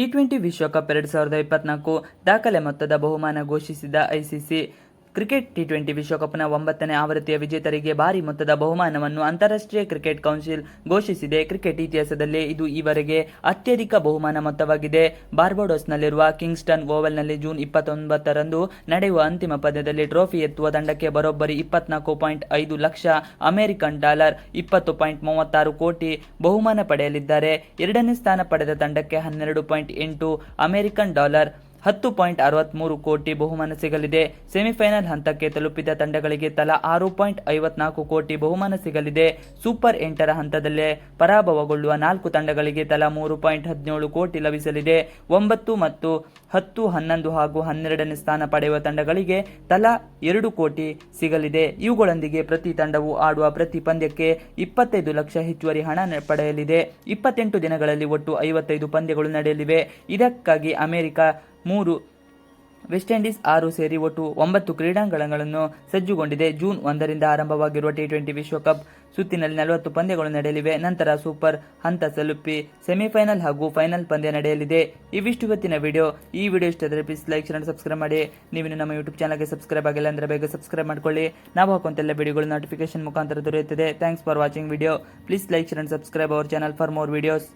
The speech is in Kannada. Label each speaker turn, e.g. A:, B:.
A: ಟಿ ಟ್ವೆಂಟಿ ವಿಶ್ವಕಪ್ ಎರಡು ಸಾವಿರದ ಇಪ್ಪತ್ನಾಲ್ಕು ದಾಖಲೆ ಮೊತ್ತದ ಬಹುಮಾನ ಘೋಷಿಸಿದ ಐಸಿಸಿ. ಕ್ರಿಕೆಟ್ ಟಿ ಟ್ವೆಂಟಿ ವಿಶ್ವಕಪ್ನ ಒಂಬತ್ತನೇ ಆವೃತ್ತಿಯ ವಿಜೇತರಿಗೆ ಭಾರಿ ಮೊತ್ತದ ಬಹುಮಾನವನ್ನು ಅಂತಾರಾಷ್ಟ್ರೀಯ ಕ್ರಿಕೆಟ್ ಕೌನ್ಸಿಲ್ ಘೋಷಿಸಿದೆ. ಕ್ರಿಕೆಟ್ ಇತಿಹಾಸದಲ್ಲಿ ಇದು ಈವರೆಗೆ ಅತ್ಯಧಿಕ ಬಹುಮಾನ ಮೊತ್ತವಾಗಿದೆ. ಬಾರ್ಬಡೋಸ್ನಲ್ಲಿರುವ ಕಿಂಗ್ಸ್ಟನ್ ಓವಲ್ನಲ್ಲಿ ಜೂನ್ ಇಪ್ಪತ್ತೊಂಬತ್ತರಂದು ನಡೆಯುವ ಅಂತಿಮ ಪಂದ್ಯದಲ್ಲಿ ಟ್ರೋಫಿ ಎತ್ತುವ ತಂಡಕ್ಕೆ ಬರೋಬ್ಬರಿ ಇಪ್ಪತ್ನಾಲ್ಕು ಪಾಯಿಂಟ್ ಐದು ಲಕ್ಷ ಅಮೆರಿಕನ್ ಡಾಲರ್, ಇಪ್ಪತ್ತು ಪಾಯಿಂಟ್ ಮೂವತ್ತಾರು ಕೋಟಿ ಬಹುಮಾನ ಪಡೆಯಲಿದ್ದಾರೆ. ಎರಡನೇ ಸ್ಥಾನ ಪಡೆದ ತಂಡಕ್ಕೆ ಹನ್ನೆರಡು ಪಾಯಿಂಟ್ ಎಂಟು ಅಮೆರಿಕನ್ ಡಾಲರ್ ಹತ್ತು ಪಾಯಿಂಟ್ ಅರವತ್ಮೂರು ಕೋಟಿ ಬಹುಮಾನ ಸಿಗಲಿದೆ ಸೆಮಿಫೈನಲ್ ಹಂತಕ್ಕೆ ತಲುಪಿದ ತಂಡಗಳಿಗೆ ತಲಾ ಆರು ಪಾಯಿಂಟ್ ಐವತ್ನಾಲ್ಕು ಕೋಟಿ ಬಹುಮಾನ ಸಿಗಲಿದೆ ಸೂಪರ್ ಎಂಟರ ಹಂತದಲ್ಲೇ ಪರಾಭವಗೊಳ್ಳುವ ನಾಲ್ಕು ತಂಡಗಳಿಗೆ ತಲಾ ಮೂರು ಪಾಯಿಂಟ್ ಹದಿನೇಳು ಕೋಟಿ ಲಭಿಸಲಿದೆ. ಒಂಬತ್ತು ಮತ್ತು ಹತ್ತು, ಹನ್ನೊಂದು ಹಾಗೂ ಹನ್ನೆರಡನೇ ಸ್ಥಾನ ಪಡೆಯುವ ತಂಡಗಳಿಗೆ ತಲಾ ಎರಡು ಕೋಟಿ ಸಿಗಲಿದೆ. ಇವುಗಳೊಂದಿಗೆ ಪ್ರತಿ ತಂಡವು ಆಡುವ ಪ್ರತಿ ಪಂದ್ಯಕ್ಕೆ ಇಪ್ಪತ್ತೈದು ಲಕ್ಷ ಹೆಚ್ಚುವರಿ ಹಣ ಪಡೆಯಲಿದೆ. ಇಪ್ಪತ್ತೆಂಟು ದಿನಗಳಲ್ಲಿ ಒಟ್ಟು ಐವತ್ತೈದು ಪಂದ್ಯಗಳು ನಡೆಯಲಿವೆ. ಇದಕ್ಕಾಗಿ ಅಮೆರಿಕ ಮೂರು. ವೆಸ್ಟ್ ಇಂಡೀಸ್ ಆರು ಸೇರಿ ಒಟ್ಟು ಒಂಬತ್ತು ಕ್ರೀಡಾಂಗಣಗಳನ್ನು ಸಜ್ಜುಗೊಂಡಿದೆ. ಜೂನ್ ಒಂದರಿಂದ ಆರಂಭವಾಗಿರುವ ಟಿ ಟ್ವೆಂಟಿ ವಿಶ್ವಕಪ್ ಸುತ್ತಿನಲ್ಲಿ ನಲವತ್ತು ಪಂದ್ಯಗಳು ನಡೆಯಲಿವೆ. ನಂತರ ಸೂಪರ್ ಹಂತ ತಲುಪಿ ಸೆಮಿಫೈನಲ್ ಹಾಗೂ ಫೈನಲ್ ಪಂದ್ಯ ನಡೆಯಲಿದೆ. ಇವಿಷ್ಟು ಇವತ್ತಿನ ವಿಡಿಯೋ ಈ ವಿಡಿಯೋ ಇಷ್ಟ ಆದರೆ ಪ್ಲೀಸ್ ಲೈಕ್ ಶೇರ್ ಸಬ್ಸ್ಕ್ರೈಬ್ ಮಾಡಿ. ನೀವು ನಮ್ಮ ಯೂಟ್ಯೂಬ್ ಚಾನಲ್ಗೆ ಸಬ್ಸ್ಕ್ರೈಬ್ ಆಗಿಲ್ಲ ಅಂದರೆ ಬೇಗ ಸಬ್ಸ್ಕ್ರೈಬ್ ಮಾಡ್ಕೊಳ್ಳಿ. ನಾವು ಹಾಕುವಂತೆಲ್ಲ ವಿಡಿಯೋಗಳು ನೋಟಿಫಿಕೇಶನ್ ಮುಖಾಂತರ ದೊರೆಯುತ್ತದೆ. Thanks for watching video please like share subscribe our channel for more videos